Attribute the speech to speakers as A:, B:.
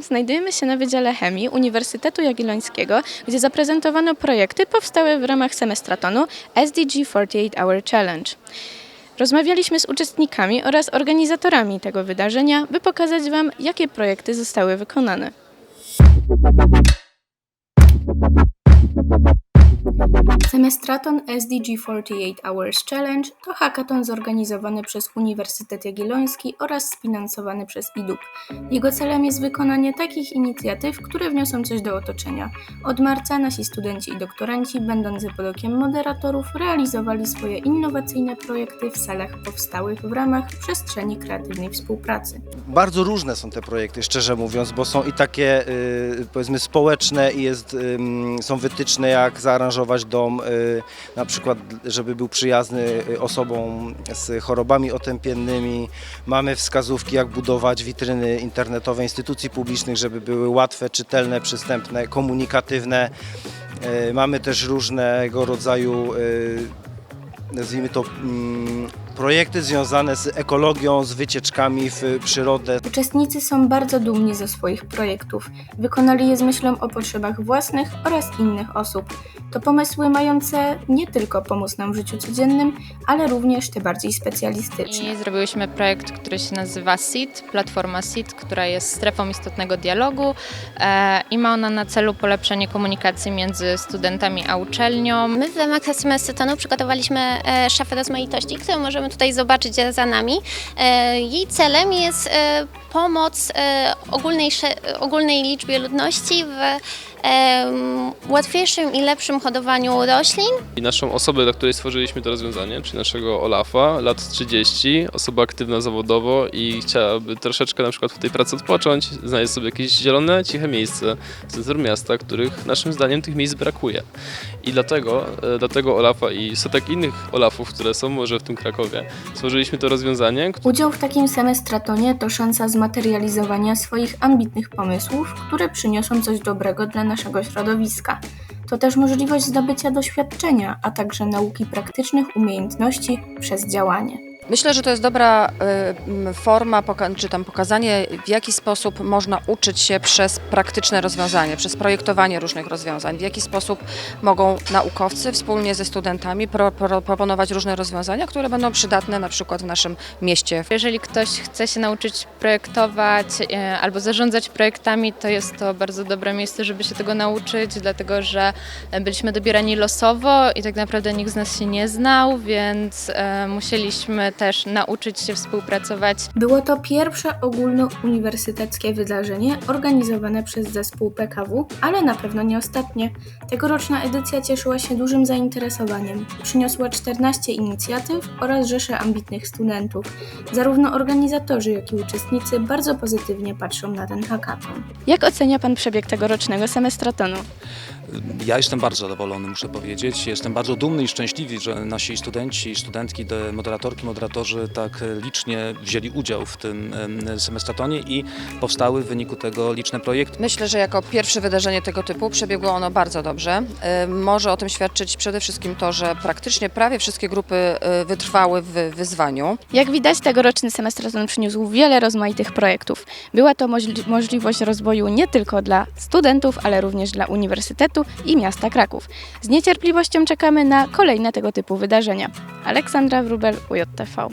A: Znajdujemy się na Wydziale Chemii Uniwersytetu Jagiellońskiego, gdzie zaprezentowano projekty powstałe w ramach semestratonu SDG 48 Hour Challenge. Rozmawialiśmy z uczestnikami oraz organizatorami tego wydarzenia, by pokazać Wam, jakie projekty zostały wykonane. Semestraton SDG 48 Hours Challenge to hackathon zorganizowany przez Uniwersytet Jagielloński oraz sfinansowany przez IDUB. Jego celem jest wykonanie takich inicjatyw, które wniosą coś do otoczenia. Od marca nasi studenci i doktoranci, będący pod okiem moderatorów, realizowali swoje innowacyjne projekty w salach powstałych w ramach przestrzeni kreatywnej współpracy.
B: Bardzo różne są te projekty, szczerze mówiąc, bo są i takie y, powiedzmy społeczne i jest, są wytyczne jak zaaranżować dom, na przykład żeby był przyjazny y, osobom z chorobami otępiennymi. Mamy wskazówki jak budować witryny internetowe instytucji publicznych, żeby były łatwe, czytelne, przystępne, komunikatywne. Y, Mamy też różnego rodzaju y, nazwijmy to mm, projekty związane z ekologią, z wycieczkami w przyrodę.
A: Uczestnicy są bardzo dumni ze swoich projektów. Wykonali je z myślą o potrzebach własnych oraz innych osób. To pomysły mające nie tylko pomóc nam w życiu codziennym, ale również te bardziej specjalistyczne.
C: I zrobiłyśmy projekt, który się nazywa SIT, platforma SIT, która jest strefą istotnego dialogu e, i ma ona na celu polepszenie komunikacji między studentami a uczelnią.
D: My w ramach semestratonu przygotowaliśmy e, szafę rozmaitości, którą możemy tutaj zobaczyć za nami. E, jej celem jest e, pomoc e, ogólnej, ogólnej liczbie ludności w łatwiejszym i lepszym hodowaniu roślin.
E: I naszą osobę, dla której stworzyliśmy to rozwiązanie, czyli naszego Olafa, lat 30, osoba aktywna zawodowo i chciałaby troszeczkę na przykład w tej pracy odpocząć, znaleźć sobie jakieś zielone, ciche miejsce w centrum miasta, których naszym zdaniem tych miejsc brakuje. I dlatego, e, dlatego Olafa i setek innych Olafów, które są może w tym Krakowie, stworzyliśmy to rozwiązanie,
A: Udział w takim semestratonie to szansa zmaterializowania swoich ambitnych pomysłów, które przyniosą coś dobrego dla naszego środowiska. To też możliwość zdobycia doświadczenia, a także nauki praktycznych umiejętności przez działanie.
F: Myślę, że to jest dobra y, forma, czy tam pokazanie, w jaki sposób można uczyć się przez praktyczne rozwiązanie, przez projektowanie różnych rozwiązań, w jaki sposób mogą naukowcy wspólnie ze studentami pro, pro, proponować różne rozwiązania, które będą przydatne na przykład w naszym mieście.
C: Jeżeli ktoś chce się nauczyć projektować e, albo zarządzać projektami, to jest to bardzo dobre miejsce, żeby się tego nauczyć, dlatego że byliśmy dobierani losowo i tak naprawdę nikt z nas się nie znał, więc e, musieliśmy też nauczyć się współpracować
A: Było to pierwsze ogólnouniwersyteckie wydarzenie organizowane przez zespół PKW, ale na pewno nie ostatnie. Tegoroczna edycja cieszyła się dużym zainteresowaniem. Przyniosła 14 inicjatyw oraz rzesze ambitnych studentów. Zarówno organizatorzy, jak i uczestnicy bardzo pozytywnie patrzą na ten hackathon. Jak ocenia Pan przebieg tegorocznego semestratonu?
G: Ja jestem bardzo zadowolony, muszę powiedzieć. Jestem bardzo dumny i szczęśliwy, że nasi studenci, studentki, de- moderatorki, moderatorzy tak licznie wzięli udział w tym em, semestratonie i powstały w wyniku tego liczne projekty.
F: Myślę, że jako pierwsze wydarzenie tego typu przebiegło ono bardzo dobrze. Może o tym świadczyć przede wszystkim to, że praktycznie prawie wszystkie grupy y, wytrwały w wyzwaniu.
A: Jak widać, tegoroczny semestraton przyniósł wiele rozmaitych projektów. Była to możli- możliwość rozwoju nie tylko dla studentów, ale również dla Uniwersytetu i miasta Kraków. Z niecierpliwością czekamy na kolejne tego typu wydarzenia. Aleksandra Wrubel, UJTV.